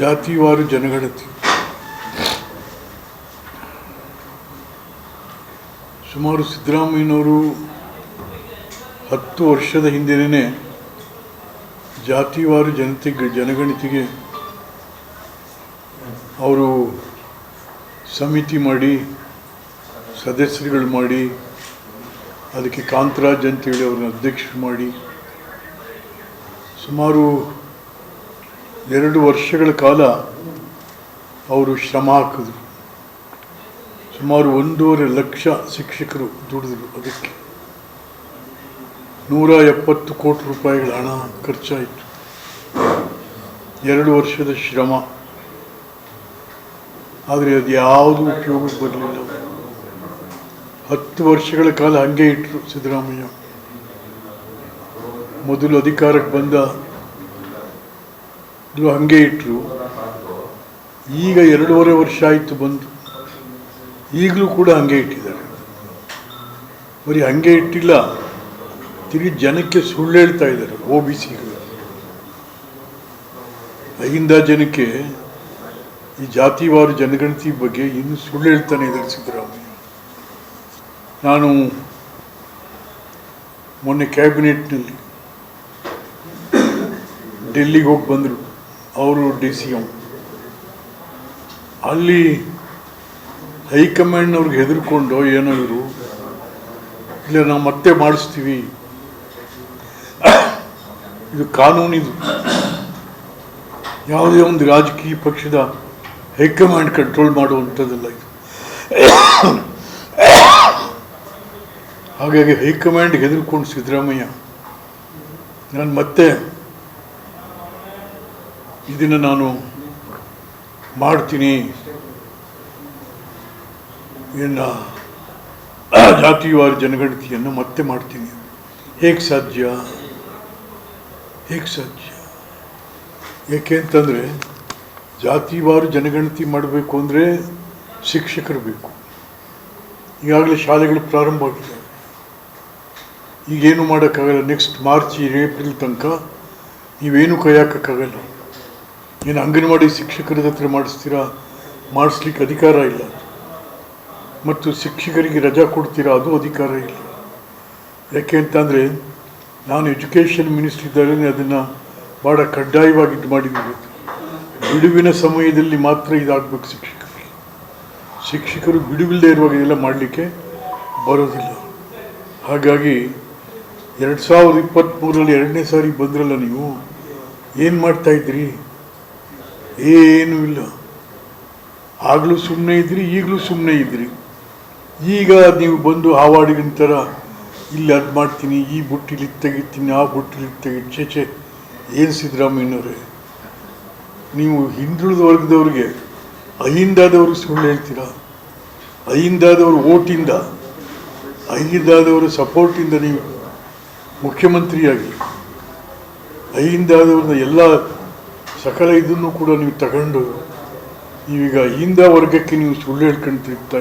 ಜಾತಿವಾರು ಜನಗಣತಿ. ಸುಮಾರು ಸಿದ್ದರಾಮಯ್ಯನವರು ಹತ್ತು ವರ್ಷದ ಹಿಂದೆನೇ ಜಾತಿವಾರು ಜನತೆ ಜನಗಣತಿಗೆ ಅವರು ಸಮಿತಿ ಮಾಡಿ, ಸದಸ್ಯರುಗಳು ಮಾಡಿ, ಅದಕ್ಕೆ ಕಾಂತರಾಜ್ ಅಂತೇಳಿ ಅವ್ರನ್ನ ಅಧ್ಯಕ್ಷರು ಮಾಡಿ, ಸುಮಾರು ಎರಡು ವರ್ಷಗಳ ಕಾಲ ಅವರು ಶ್ರಮ ಹಾಕಿದ್ರು. ಸುಮಾರು ಒಂದೂವರೆ ಲಕ್ಷ ಶಿಕ್ಷಕರು ದುಡಿದ್ರು ಅದಕ್ಕೆ. ನೂರ ಎಪ್ಪತ್ತು ಕೋಟಿ ರೂಪಾಯಿಗಳ ಹಣ ಖರ್ಚಾಯಿತು. ಎರಡು ವರ್ಷದ ಶ್ರಮ. ಆದರೆ ಅದು ಯಾವುದು ಉಪಯೋಗಕ್ಕೆ ಬರಲಿಲ್ಲ. ಹತ್ತು ವರ್ಷಗಳ ಕಾಲ ಹಂಗೆ ಇಟ್ಟರು ಸಿದ್ದರಾಮಯ್ಯ. ಮೊದಲು ಅಧಿಕಾರಕ್ಕೆ ಬಂದ ಇದು ಹಂಗೆ ಇಟ್ಟರು ಈಗ ಎರಡೂವರೆ ವರ್ಷ ಆಯಿತು ಬಂದು. ಈಗಲೂ ಕೂಡ ಹಂಗೆ ಇಟ್ಟಿದ್ದಾರೆ. ಬರೀ ಹಂಗೆ ಇಟ್ಟಿಲ್ಲ, ತಿರುಗಿ ಜನಕ್ಕೆ ಸುಳ್ಳು ಹೇಳ್ತಾ ಇದ್ದಾರೆ ಒ ಬಿ ಸಿಗಳು. ಅಹಿಂದ ಜನಕ್ಕೆ ಈ ಜಾತಿವಾರು ಜನಗಣತಿ ಬಗ್ಗೆ ಇನ್ನೂ ಸುಳ್ಳು ಹೇಳ್ತಾನೆ ಇದ್ದಾರೆ ಸಿದ್ದರಾಮಯ್ಯ. ನಾನು ಮೊನ್ನೆ ಕ್ಯಾಬಿನೆಟ್ನಲ್ಲಿ ಡೆಲ್ಲಿಗೆ ಹೋಗಿ ಬಂದರು. ಅವರು ಡಿ ಸಿ ಎಂ. ಅಲ್ಲಿ ಹೈಕಮಾಂಡ್ನವ್ರಿಗೆ ಹೆದರ್ಕೊಂಡು, ಏನೋ ಇವರು, ಇಲ್ಲ, ನಾವು ಮತ್ತೆ ಮಾಡಿಸ್ತೀವಿ. ಇದು ಕಾನೂನಿದು. ಯಾವುದೇ ಒಂದು ರಾಜಕೀಯ ಪಕ್ಷದ ಹೈಕಮಾಂಡ್ ಕಂಟ್ರೋಲ್ ಮಾಡುವಂಥದ್ದಲ್ಲ ಇದು. ಹಾಗಾಗಿ ಹೈಕಮಾಂಡ್ ಹೆದರ್ಕೊಂಡು ಸಿದ್ದರಾಮಯ್ಯ, ನಾನು ಮತ್ತೆ ಇದನ್ನು ನಾನು ಮಾಡ್ತೀನಿ. ಇನ್ನು ಜಾತಿವಾರು ಜನಗಣತಿಯನ್ನು ಮತ್ತೆ ಮಾಡ್ತೀನಿ. ಹೇಗೆ ಸಾಧ್ಯ? ಹೇಗೆ ಸಾಧ್ಯ? ಏಕೆ ಅಂತಂದರೆ ಜಾತಿವಾರು ಜನಗಣತಿ ಮಾಡಬೇಕು ಅಂದರೆ ಶಿಕ್ಷಕರು ಬೇಕು. ಈಗಾಗಲೇ ಶಾಲೆಗಳು ಪ್ರಾರಂಭ ಆಗಿದೆ. ಈಗೇನು ಮಾಡೋಕ್ಕಾಗಲ್ಲ? ನೆಕ್ಸ್ಟ್ ಮಾರ್ಚ್ ಏಪ್ರಿಲ್ ತನಕ ನೀವೇನು ಕೈ ಹಾಕೋಕ್ಕಾಗಲ್ಲ ಏನು ಅಂಗನವಾಡಿ ಶಿಕ್ಷಕರ ಹತ್ರ ಮಾಡಿಸ್ತೀರಾ? ಮಾಡಿಸ್ಲಿಕ್ಕೆ ಅಧಿಕಾರ ಇಲ್ಲ. ಮತ್ತು ಶಿಕ್ಷಕರಿಗೆ ರಜಾ ಕೊಡ್ತೀರಾ? ಅದು ಅಧಿಕಾರ ಇಲ್ಲ. ಯಾಕೆ ಅಂತಂದರೆ ನಾನು ಎಜುಕೇಷನ್ ಮಿನಿಸ್ಟ್ರ್ ಇದ್ದಾಗ ಅದನ್ನು ಭಾಳ ಕಡ್ಡಾಯವಾಗಿ ಇದು ಮಾಡಿದ್ದೀವಿ ಬಿಡುವಿನ ಸಮಯದಲ್ಲಿ ಮಾತ್ರ ಇದಾಗಬೇಕು ಶಿಕ್ಷಕರಿಗೆ ಶಿಕ್ಷಕರು ಬಿಡುವಿಲ್ಲದೆ ಇರುವಾಗ ಇದೆಲ್ಲ ಮಾಡಲಿಕ್ಕೆ ಬರೋದಿಲ್ಲ. ಹಾಗಾಗಿ ಎರಡು ಸಾವಿರದ ಇಪ್ಪತ್ತ್ಮೂರರಲ್ಲಿ ಎರಡನೇ ಸಾರಿ ಬಂದ್ರಲ್ಲ ನೀವು? ಏನು ಮಾಡ್ತಾ ಇದ್ರಿ? ಏನೂ ಇಲ್ಲ. ಆಗಲೂ ಸುಮ್ಮನೆ ಇದ್ರಿ, ಈಗಲೂ ಸುಮ್ಮನೆ ಇದ್ರಿ. ಈಗ ನೀವು ಬಂದು ಹಾವಾಡಿಗಿನ ಥರ, ಇಲ್ಲಿ ಅದು ಮಾಡ್ತೀನಿ, ಈ ಬುಟ್ಟಿಲಿ ತೆಗಿತೀನಿ, ಆ ಬುಟ್ಟಿಲಿ ತೆಗಿ ಚೇಚೆ ಏನು ಸಿದ್ದರಾಮಯ್ಯನವರೇ? ನೀವು ಹಿಂದುಳಿದ ವರ್ಗದವ್ರಿಗೆ, ಅಹಿಂದಾದವರು ಸುಳ್ಳು ಹೇಳ್ತೀರಾ? ಅಹಿಂದಾದವರು ಓಟಿಂದ, ಅಹಿಂದಾದವ್ರ ಸಪೋರ್ಟಿಂದ ನೀವು ಮುಖ್ಯಮಂತ್ರಿಯಾಗಿ, ಅಹಿಂದಾದವ್ರನ್ನ ಎಲ್ಲ ಸಕಲ ಇದನ್ನು ಕೂಡ ನೀವು ತಗೊಂಡು ಈಗ ಹಿಂದೆ ವರ್ಗಕ್ಕೆ ನೀವು ಸುಳ್ಳು ಹೇಳ್ಕೊಂಡು ತಿರುಗ್ತಾ